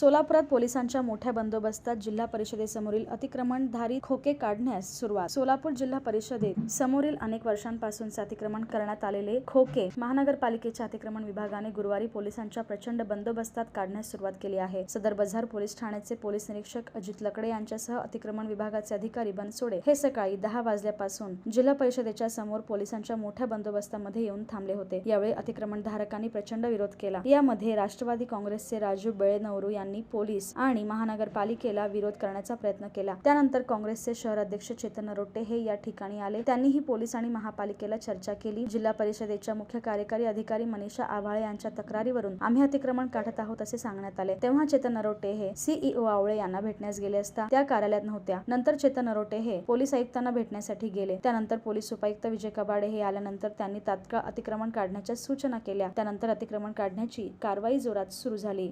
सोलापुरात पोलिसांच्या मोठ्या बंदोबस्तात जिल्हा परिषदेसमोरील अतिक्रमणधारी खोके काढण्यास सुरुवात. सोलापूर जिल्हा परिषदेत समोरील अनेक वर्षांपासून अतिक्रमण करण्यात आलेले खोके महानगरपालिकेच्या अतिक्रमण विभागाने गुरुवारी पोलिसांच्या प्रचंड बंदोबस्तात काढण्यास सुरुवात केली आहे. सदर बझार पोलीस ठाण्याचे पोलीस निरीक्षक अजित लकडे यांच्यासह अतिक्रमण विभागाचे अधिकारी बनसोडे हे सकाळी दहा वाजल्यापासून जिल्हा परिषदेच्या समोर पोलिसांच्या मोठ्या बंदोबस्तामध्ये येऊन थांबले होते. यावेळी अतिक्रमणधारकांनी प्रचंड विरोध केला. यामध्ये राष्ट्रवादी काँग्रेसचे राजू बेळेनवरू यांनी पोलीस आणि महानगरपालिकेला विरोध करण्याचा प्रयत्न केला. त्यानंतर काँग्रेसचे शहर अध्यक्ष चेतन नरोटे हे या ठिकाणी आले. त्यांनीही पोलीस आणि महापालिकेला चर्चा केली. जिल्हा परिषदेच्या मुख्य कार्यकारी अधिकारी मनीषा आव्हाळे यांच्या तक्रारीवरून आम्ही अतिक्रमण काढत आहोत असे सांगण्यात आले. तेव्हा चेतन नरोटे हे सीईओ आवळे यांना भेटण्यास गेले असता त्या कार्यालयात नव्हत्या. नंतर चेतन नरोटे हे पोलीस आयुक्तांना भेटण्यासाठी गेले. त्यानंतर पोलीस उपायुक्त विजय कबाडे हे आल्यानंतर त्यांनी तात्काळ अतिक्रमण काढण्याच्या सूचना केल्या. त्यानंतर अतिक्रमण काढण्याची कारवाई जोरात सुरू झाली.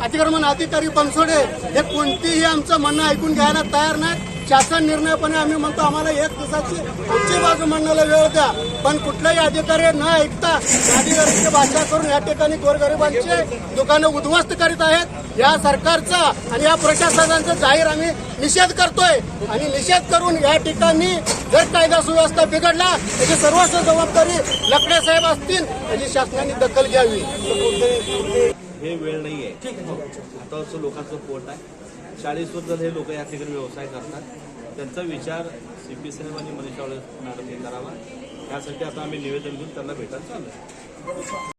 अतिक्रमण अधिकारी बनसोडे हे कोणतीही आमचं म्हणणं ऐकून घ्यायला तयार नाही. शासन निर्णयपणे आम्ही म्हणतो आम्हाला एक दिवसाची आमची बाजू म्हणण्याला वेळ द्या. पण कुठलाही अधिकारी न ऐकता अधिकाऱ्यांची भाषा करून या ठिकाणी गोरगरिबांचे दुकानं उद्ध्वस्त करीत आहेत. या सरकारचा आणि या प्रशासनाचा जाहीर आम्ही निषेध करतोय. आणि निषेध करून या ठिकाणी जर कायदा सुव्यवस्था बिघडला त्याची सर्वस्व जबाबदारी लकडे साहेब असतील त्याची शासनाने दखल घ्यावी. हे वेळ नाही आहे आता लोकांचं पोट आहे चाळीस वर्ष हे लोक या ठिकाणी व्यवसाय करतात. त्यांचा विचार सी पी साहेब आणि मनीषा मॅडमने करावा. यासाठी आता आम्ही निवेदन घेऊन त्यांना भेटायला चालू